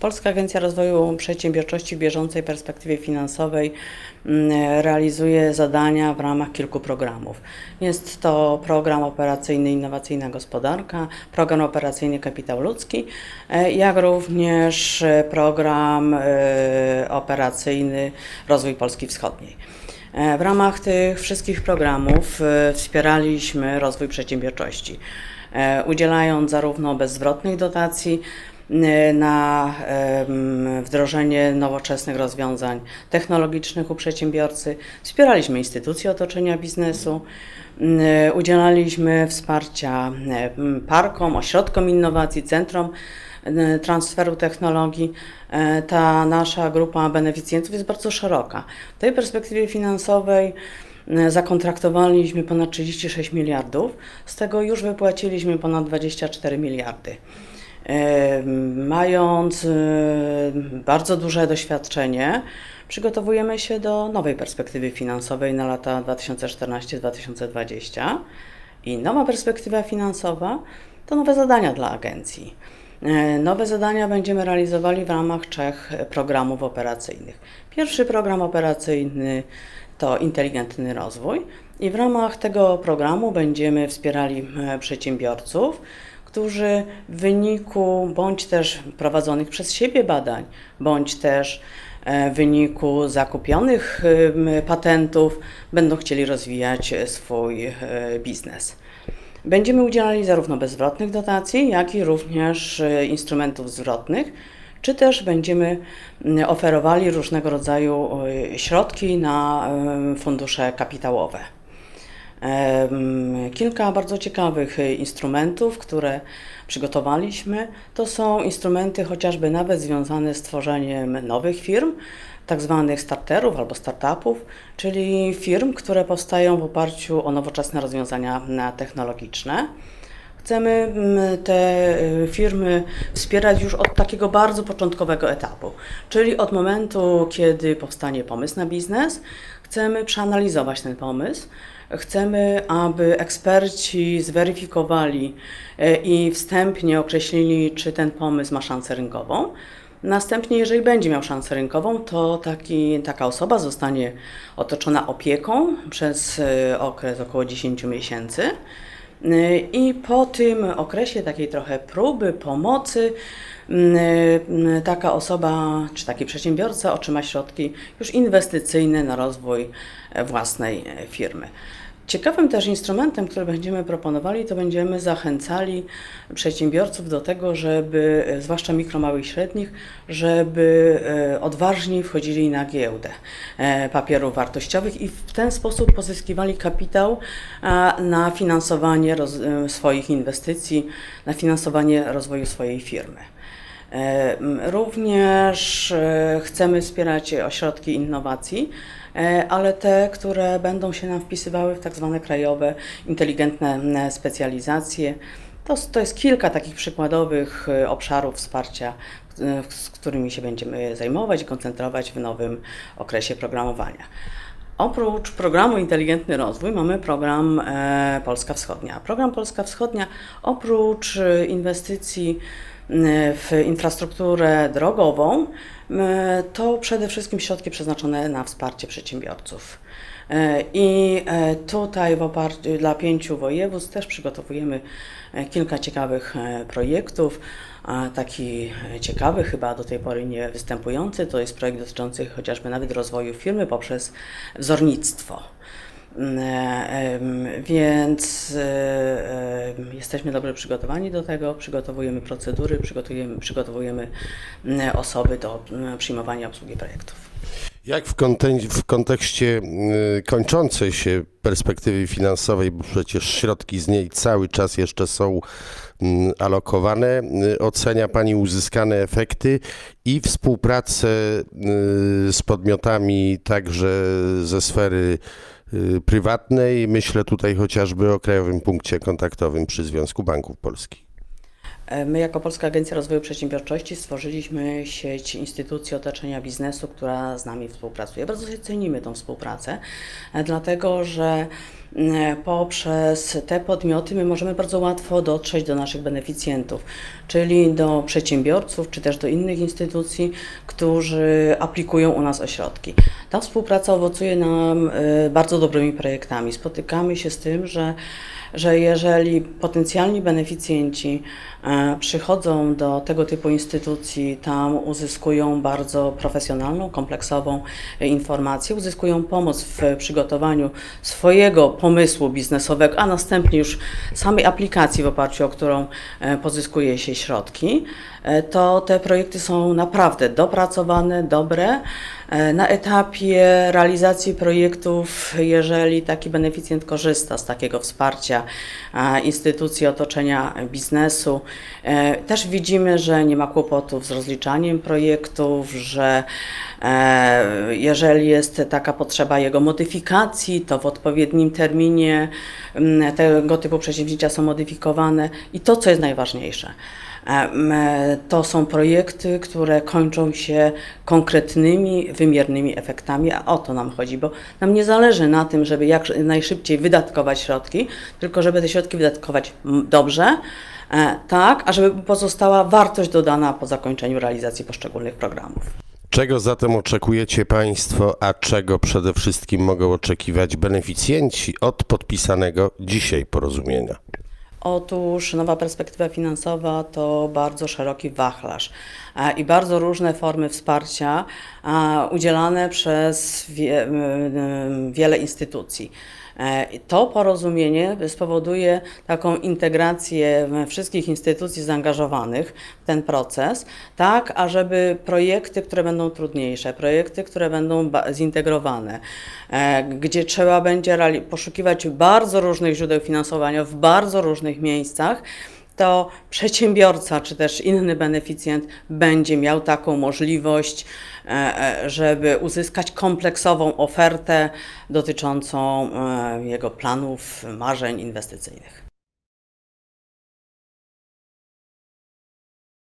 Polska Agencja Rozwoju Przedsiębiorczości w bieżącej perspektywie finansowej mm, realizuje zadania w ramach kilku programów. Jest to program operacyjny Innowacyjna Gospodarka, program operacyjny Kapitał Ludzki, e, jak również e, program e, operacyjny Rozwój Polski Wschodniej. W ramach tych wszystkich programów wspieraliśmy rozwój przedsiębiorczości, udzielając zarówno bezzwrotnych dotacji na em, wdrożenie nowoczesnych rozwiązań technologicznych u przedsiębiorcy, wspieraliśmy instytucje otoczenia biznesu, e, udzielaliśmy wsparcia parkom, ośrodkom innowacji, centrum e, transferu technologii. E, Ta nasza grupa beneficjentów jest bardzo szeroka. W tej perspektywie finansowej zakontraktowaliśmy ponad 36 miliardów, z tego już wypłaciliśmy ponad 24 miliardy. Mając e, bardzo duże doświadczenie, przygotowujemy się do nowej perspektywy finansowej na lata 2014-2020 i nowa perspektywa finansowa to nowe zadania dla agencji. E, Nowe zadania będziemy realizowali w ramach trzech programów operacyjnych. Pierwszy program operacyjny to inteligentny rozwój i w ramach tego programu będziemy wspierali e, przedsiębiorców, którzy w wyniku bądź też prowadzonych przez siebie badań, bądź też e, w wyniku zakupionych patentów będą chcieli rozwijać swój e, biznes. Będziemy udzielali zarówno bezzwrotnych dotacji, jak i również e, instrumentów zwrotnych, czy też będziemy mm, oferowali różnego rodzaju środki na fundusze kapitałowe. Kilka bardzo ciekawych instrumentów, które przygotowaliśmy, to są instrumenty chociażby nawet związane z tworzeniem nowych firm, tak zwanych starterów albo startupów, czyli firm, które powstają w oparciu o nowoczesne rozwiązania technologiczne. Chcemy mm, te y, firmy wspierać już od takiego bardzo początkowego etapu, czyli od momentu, kiedy powstanie pomysł na biznes, chcemy przeanalizować ten pomysł. Chcemy, aby eksperci zweryfikowali y, i wstępnie określili, czy ten pomysł ma szansę rynkową. Następnie, jeżeli będzie miał szansę rynkową, to taki, taka osoba zostanie otoczona opieką przez y, okres około 10 miesięcy. Y, I po tym okresie takiej trochę próby, pomocy, taka osoba czy taki przedsiębiorca otrzyma środki już inwestycyjne na rozwój e, własnej e, firmy. Ciekawym też instrumentem, który będziemy proponowali, to będziemy zachęcali przedsiębiorców do tego, żeby, e, zwłaszcza mikro, małych i średnich, żeby odważniej wchodzili na giełdę papierów wartościowych i w ten sposób pozyskiwali kapitał na finansowanie swoich inwestycji, na finansowanie rozwoju swojej firmy. E, Również e, chcemy wspierać ośrodki innowacji, e, ale te, które będą się nam wpisywały w tak zwane krajowe inteligentne specjalizacje. To, to jest kilka takich przykładowych obszarów wsparcia, z którymi się będziemy zajmować i koncentrować w nowym okresie programowania. Oprócz programu Inteligentny Rozwój mamy program Polska Wschodnia. Program Polska Wschodnia oprócz inwestycji w infrastrukturę drogową m, to przede wszystkim środki przeznaczone na wsparcie przedsiębiorców. E, I e, tutaj w oparciu dla pięciu województw też przygotowujemy e, kilka ciekawych e, projektów. Taki e, ciekawy, chyba do tej pory nie występujący, to jest projekt dotyczący chociażby nawet rozwoju firmy poprzez wzornictwo. Mm, e, Więc e, jesteśmy dobrze przygotowani do tego, przygotowujemy procedury, przygotowujemy, przygotowujemy mm, osoby do mm, przyjmowania obsługi projektów. Jak w, kontek- w kontekście y, kończącej się perspektywy finansowej, bo przecież środki z niej cały czas jeszcze są alokowane, y, ocenia Pani uzyskane efekty i współpracę y, z podmiotami także ze sfery prywatnej? Myślę tutaj chociażby o Krajowym Punkcie Kontaktowym przy Związku Banków Polskich. E, My jako Polska Agencja Rozwoju Przedsiębiorczości stworzyliśmy sieć instytucji otoczenia biznesu, która z nami współpracuje. Bardzo sobie cenimy tą współpracę, e, dlatego że mm, poprzez te podmioty my możemy bardzo łatwo dotrzeć do naszych beneficjentów, czyli do przedsiębiorców, czy też do innych instytucji, którzy aplikują u nas o środki. Ta współpraca owocuje nam e, bardzo dobrymi projektami. Spotykamy się z tym, że że jeżeli potencjalni beneficjenci e, przychodzą do tego typu instytucji, tam uzyskują bardzo profesjonalną, kompleksową informację, uzyskują pomoc w przygotowaniu swojego pomysłu biznesowego, a następnie już samej aplikacji, w oparciu o którą e, pozyskuje się środki, e, to te projekty są naprawdę dopracowane, dobre. E, Na etapie realizacji projektów, jeżeli taki beneficjent korzysta z takiego wsparcia e, instytucji otoczenia biznesu, e, też widzimy, że nie ma kłopotów z rozliczaniem projektów, że jeżeli jest taka potrzeba jego modyfikacji, to w odpowiednim terminie mm, tego typu przedsięwzięcia są modyfikowane i to, co jest najważniejsze. E, To są projekty, które kończą się konkretnymi, wymiernymi efektami, a o to nam chodzi, bo nam nie zależy na tym, żeby jak najszybciej wydatkować środki, tylko żeby te środki wydatkować dobrze, e, tak, a żeby pozostała wartość dodana po zakończeniu realizacji poszczególnych programów. Czego zatem oczekujecie Państwo, a czego przede wszystkim mogą oczekiwać beneficjenci od podpisanego dzisiaj porozumienia? Otóż nowa perspektywa finansowa to bardzo szeroki wachlarz e, i bardzo różne formy wsparcia e, udzielane przez wie, wiele instytucji. E, To porozumienie spowoduje taką integrację wszystkich instytucji zaangażowanych w ten proces, tak ażeby projekty, które będą trudniejsze, projekty, które będą zintegrowane, e, gdzie trzeba będzie poszukiwać bardzo różnych źródeł finansowania w bardzo różnych miejscach, to przedsiębiorca czy też inny beneficjent będzie miał taką możliwość, e, e, żeby uzyskać kompleksową ofertę dotyczącą e, jego planów, marzeń inwestycyjnych.